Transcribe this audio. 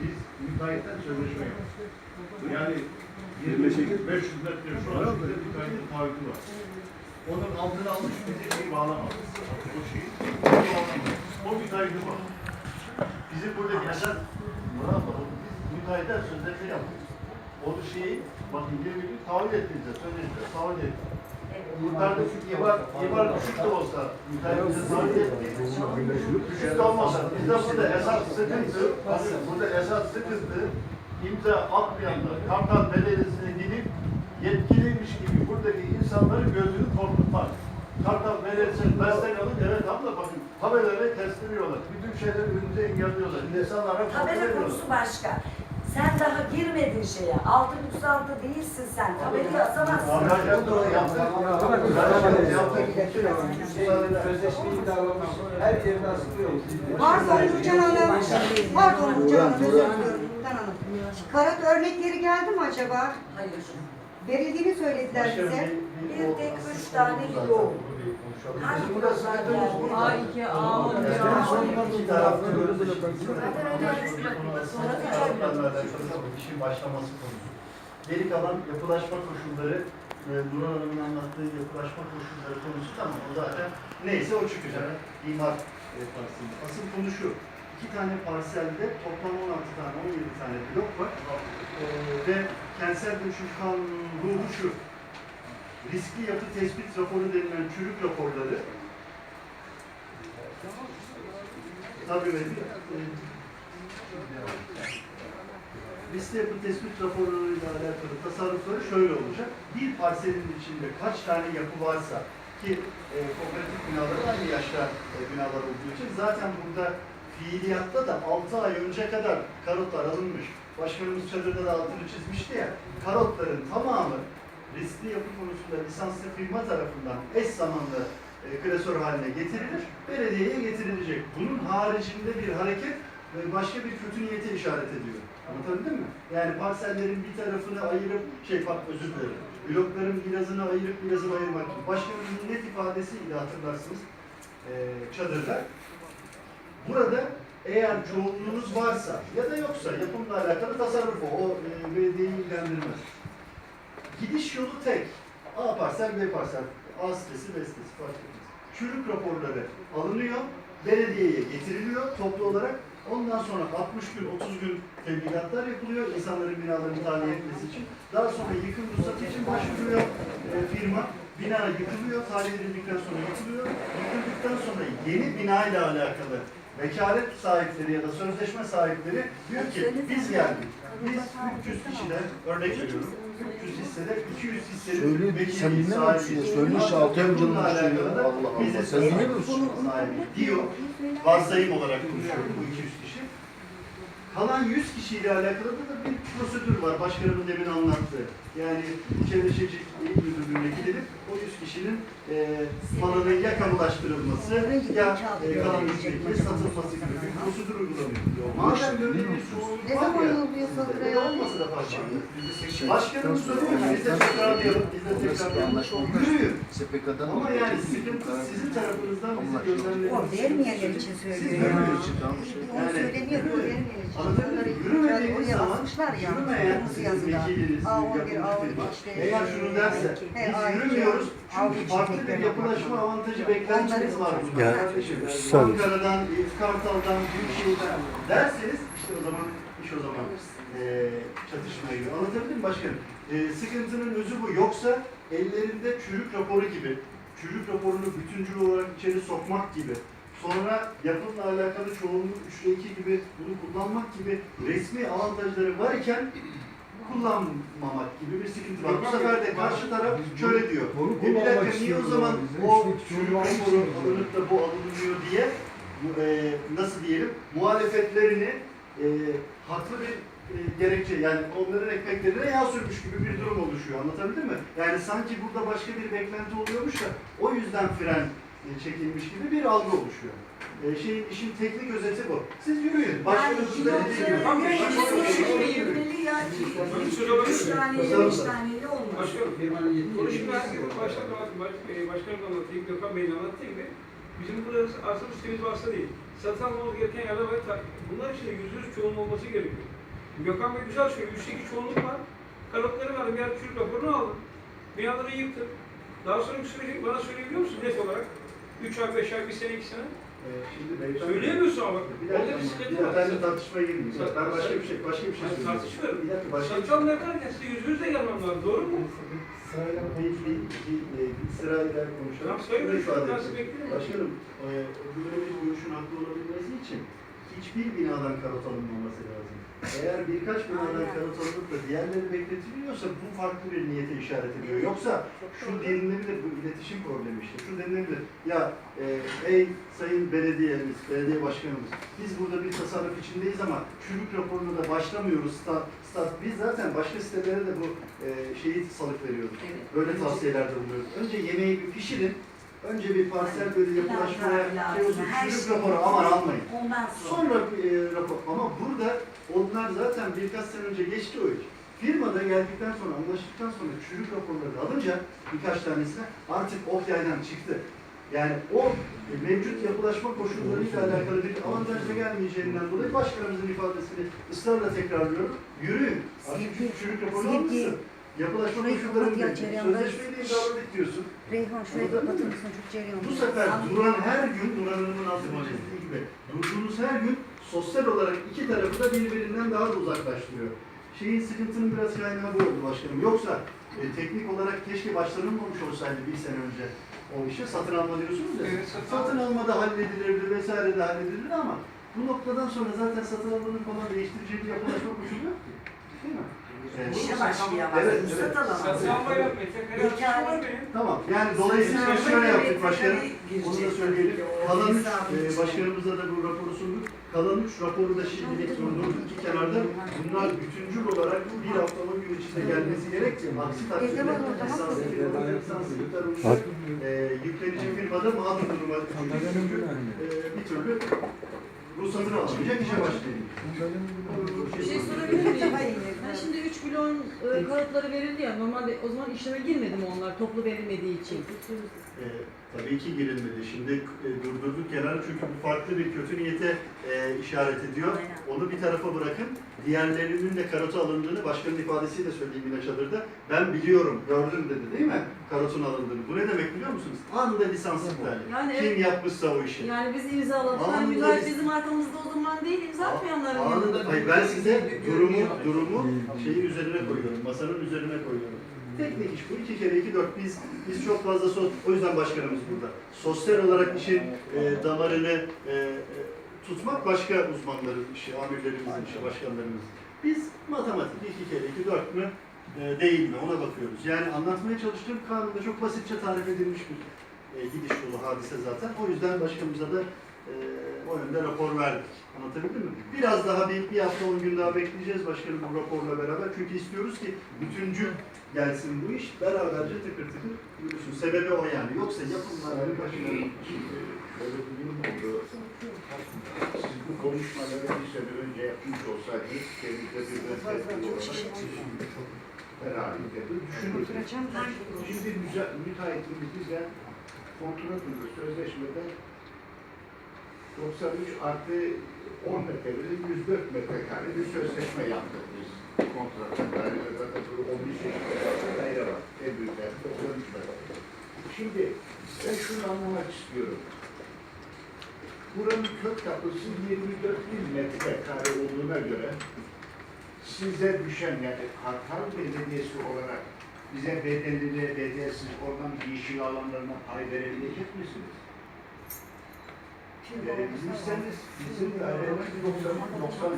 biz müteahhitten sözleşme yaptık. Yani 28 500 metre şu an şurada müteahhitin taahhütü var. Onun altına almış bizi şey bağlamadı. O şeyi bağlamadı. O müteahhiti var. Bizim buradaki esas Murat biz müteahhitten sözleşme yaptık. O şeyi bakın gemiyi tahvil ettiğinizde sözleşme tahvil ettik. Yukarıda İbar, İbar düşük de olsa, tahvil ettiği düşük de olmasa, bizde burada esas sıkıntı, burada esas sıkıntı imza atmayanlar, Kartal Belediyesi'ne gidip yetkiliymiş gibi buradaki insanların gözünü korkutmak. Kartal Belediyesi'ne destek alın, evet abla bakın tabelaları kestiriyorlar. Bütün şeyleri önümüze engelliyorlar. İnsanlara kontrol Tabela konusu başka. Sen daha girmedin şeye. Altı nüksantı değilsin sen. Tabelayı asamazsın. İmzalamış. Her yerine asılıyor. Pardon Nurcan Hanım. Pardon Nurcan Hanım. Özür diliyorum Nurcan Hanım. Karat örnekleri geldi mi acaba? Hayır. Verildiğini söylediler bize. Bir tek üç tane yok. Hangi Bizim burada kurallar sıkıntımız geldi? burada. A2, A10, Yani A10. iki taraflı böyle de Zaten öyle işin başlaması konusu. Geri kalan yapılaşma koşulları, e, Duran Hanım'ın anlattığı yapılaşma koşulları konusu tamam o zaten neyse o çıkacak. İmar e, parseli. Asıl konu şu. İki tane parselde toplam 16 tane, 17 tane blok var. E, ve kentsel dönüşüm kanunun ruhu şu. Riskli yapı tespit raporu denilen çürük raporları Tabii ve liste yapı tespit raporlarıyla alakalı tasarrufları şöyle olacak. Bir parselin içinde kaç tane yapı varsa ki e, kooperatif binaları aynı yaşta e, binalar olduğu için zaten burada fiiliyatta da 6 ay önce kadar karotlar alınmış. Başkanımız çadırda da altını çizmişti ya. Karotların tamamı riskli yapı konusunda lisanslı firma tarafından eş zamanlı e, klasör haline getirilir, belediyeye getirilecek. Bunun haricinde bir hareket e, başka bir kötü niyete işaret ediyor. Anlatabildim mi? Yani parsellerin bir tarafını ayırıp, şey pardon özür dilerim, blokların birazını ayırıp birazını ayırmak gibi. Başkanımızın net ifadesiyle hatırlarsınız e, çadırda. Burada eğer çoğunluğunuz varsa ya da yoksa yapımla alakalı tasarruf o, o e, belediyeyi ilgilendirmez. Gidiş yolu tek. A parsel, B parsel. A sitesi, B sitesi fark. Çürük raporları alınıyor, belediyeye getiriliyor toplu olarak. Ondan sonra 60 gün, 30 gün tebligatlar yapılıyor insanların binalarını tahliye etmesi için. Daha sonra yıkım ruhsatı için başvuruyor e, firma. Bina yıkılıyor, tahliye edildikten sonra yıkılıyor. Yıkıldıktan sonra yeni bina ile alakalı vekalet sahipleri ya da sözleşme sahipleri diyor ki biz geldik. Biz 300 kişiden örnek veriyorum. 300 hissede 200 hissenin Söyle, vekili sen dinlemiyor musun ya? Söyle işte, Ama altı ay önce bununla şey alakalı da Allah Allah. bize Sen dinlemiyor musun? sahibi diyor. Varsayım olarak konuşuyorum bu 200 kişi. Kalan 100 kişiyle alakalı da bir prosedür var. Başkanımın demin anlattığı. Yani Çevre Şehircilik İl Müdürlüğü'ne gidilip o 100 kişinin e, malının ya kamulaştırılması ya e, kalan mülkiyetle satılması gibi bir prosedür uygulanıyor. Madem böyle bir çoğunluk Ne var zaman ya, abi? olması da fark. Başkanımız söylüyor ki biz de tekrarlayalım, biz de tekrarlayalım. Yürüyün. SPK'dan Ama yani sıkıntı sizin tarafınızdan bizi gözlemleriniz. O vermeyenler için Siz söylüyor ya. vermiyor için tamam şey. Yani söylemiyor, o yürü. vermeyen için. Anladın mı? Onları Yürümediğiniz basmışlar ya. Kırmızı yazıda. vekiliniz, A11, yapımcı A12 firma. işte. Eğer şunu derse, He, biz A12, yürümüyoruz A12 çünkü farklı bir yapılaşma avantajı beklentimiz var burada Ya, Ankara'dan, Kartal'dan, Büyükşehir'den derseniz işte o zaman iş o zaman eee çatışmaya giriyor. Anlatabildim mi başkanım? Eee, sıkıntının özü bu. Yoksa ellerinde çürük raporu gibi, çürük raporunu bütüncül olarak içeri sokmak gibi, sonra yapımla alakalı çoğunluk 3'te 2 gibi bunu kullanmak gibi resmi avantajları var iken kullanmamak gibi bir sıkıntı var. Bu sefer de karşı taraf şöyle diyor. E bir dakika niye o zaman o istiyoruz. alınıp da bu alınmıyor diye e, nasıl diyelim muhalefetlerini e, haklı bir e, gerekçe yani onların ekmeklerine yağ sürmüş gibi bir durum oluşuyor. Anlatabildim mi? Yani sanki burada başka bir beklenti oluyormuş da o yüzden fren çekilmiş gibi bir algı oluşuyor. E, şeyin işin teknik özeti bu. Siz yürüyün. Yani Başkanınızın dediği gibi. Başkanım firmanın yetki. Konuşma başkanım başkanım anlatayım, Gökhan Bey'in anlattığı gibi Bizim burası arsamız temiz varsa değil. Satın almamız gereken yerler var. Bunlar için de yüzde yüz çoğunluğu olması gerekiyor. Gökhan Bey güzel söylüyor. Üçteki çoğunluk var. Kanıtları var. Bir yer çürük raporunu aldım. Binaları yıktım. Daha sonra bir süreci bana söyleyebiliyor musun net olarak? 3 ay, 5 ay, 1 sene, 2 sene. Ee, şimdi beyefendi... Söyleyemiyorsun ama bak. Bir Orada dakika, bir bir sıkıntı var. ben de tartışmaya girmeyeyim. Sen- Ben başka bir şey, başka bir şey Ben söyleyeyim. tartışmıyorum. Bir dakika, başka bir şey Satacağım derken size yüz yüze gelmem lazım. Doğru mu? Sırayla bir, bir, bir, bir, bir sırayla konuşalım. Tamam, söyle. Başkanım, e, böyle bir görüşün haklı olabilmesi için hiçbir binadan karot alınmaması lazım. Eğer birkaç binadan karot alınıp da diğerleri bekletiliyorsa bu farklı bir niyete işaret ediyor. Yoksa şu denilebilir, bu iletişim problemi işte. Şu denilebilir, ya e, ey sayın belediyemiz, belediye başkanımız, biz burada bir tasarruf içindeyiz ama çürük raporuna da başlamıyoruz. Stat, stat. Biz zaten başka sitelere de bu e, şeyi salık veriyoruz. Böyle tavsiyelerde bulunuyoruz. Önce yemeği bir pişirin. Önce bir parsel böyle yapılaşmaya şey olsun. Her Çürük şey. raporu aman almayın. Ondan sonra. Sonra e, rapor. Ama burada onlar zaten birkaç sene önce geçti o iş. Firmada geldikten sonra, anlaştıktan sonra çürük raporları alınca birkaç tanesine artık ok yaydan çıktı. Yani o e, mevcut yapılaşma koşullarıyla alakalı bir avantajla gelmeyeceğinden dolayı başkanımızın ifadesini ısrarla tekrarlıyorum. Yürüyün. Artık çürük raporu sevgi. almışsın. Yapılaşma Şurayı koşulları kapat ya, belli. Çağrı Sözleşmeyle imzaladık diyorsun. Reyhan şurayı kapatır mısın? Çok cereyan. Bu sefer duran her gün, Duran Hanım'ın altını çizdiği gibi, durduğunuz her gün sosyal olarak iki tarafı da birbirinden daha da uzaklaştırıyor. Şeyin sıkıntının biraz kaynağı bu oldu başkanım. Yoksa e, teknik olarak keşke başlanılmamış olsaydı bir sene önce o işe satın alma diyorsunuz ya. Evet, satın satın alma da halledilirdi vesaire de halledilirdi ama bu noktadan sonra zaten satın almanın falan değiştireceği bir yapılaşma koşulu yok ki. Değil mi? Evet. İşe başlayamaz. Evet, ruhsat evet. alamaz. Metrekare var benim. Tamam. Yani dolayısıyla Satın şöyle yaptık başkanım. Onu da söyleyelim. Kalan üç, e, başkanımıza da bu raporu sunduk. Kalan üç raporu da şimdilik durdurduk iki kenarda. Bunlar bütüncül olarak bir hafta on gün içinde gelmesi gerek. Aksi takdirde firmalar, lisanslı kurumlar, e, yüklenici firmada mağdur duruma düşecek. Çünkü e, bir türlü ruhsatını alamayacak işe başlayacak. Bir şey sorabilir miyim? Ben şimdi 3 milyon e, karotları verildi ya, normalde o zaman işleme girmedi mi onlar toplu verilmediği için? E, tabii ki girilmedi. Şimdi e, durdurduk kenara çünkü bu farklı bir kötü niyete e, işaret ediyor. Aynen. Onu bir tarafa bırakın. Diğerlerinin de karotu alındığını başkanın ifadesiyle söyleyeyim yine çadırda. Ben biliyorum, gördüm dedi değil mi? Karotun alındığını. Bu ne demek biliyor musunuz? Anında lisans iptali. Yani Kim evet. yapmışsa o işi. Yani biz imzaladık, Anında müdahale biz- bizim arkamızda o zaman değil, imza atmayanların Anında, yanında. hayır, ben size durumu, durumu şeyin üzerine koyuyorum, masanın üzerine koyuyorum. Teknik iş bu. iki kere iki dört. Biz biz çok fazla sos, o yüzden başkanımız burada. Sosyal olarak işin e, damarını e, e, tutmak başka uzmanların işi, amirlerimizin işi, başkanlarımızın. Biz matematik iki kere iki dört mü e, değil mi ona bakıyoruz. Yani anlatmaya çalıştığım kanunda çok basitçe tarif edilmiş bir e, gidiş yolu hadise zaten. O yüzden başkanımıza da e, o yönde rapor verdik. Anlatabildim mi? Biraz daha bir, bir hafta on gün daha bekleyeceğiz başkanım bu raporla beraber. Çünkü istiyoruz ki bütüncül gelsin bu iş. Beraberce tıkır tıkır yürüsün. Sebebi o yani. Yoksa Böyle bir durum oldu. Siz bu konuşmaları bir sene önce yapmış olsaydınız, kendinize bir referans olarak beraberlikle düşünürdünüz. Şimdi müza- müteahhitimiz bize kontratında, sözleşmede 93 artı 10 metrekare, 104 metrekare bir sözleşme yaptık biz böyle 11 çeşitli daire var. En büyükler 93 metrekare. Şimdi ben şunu anlamak istiyorum. Buranın kök kapısı 24 bin metrekare olduğuna göre size düşen yani Kartal Belediyesi olarak bize bedelli ve bedelsiz orman yeşil alanlarına pay verebilecek misiniz? Verebilirseniz bizim dairemiz 90, 90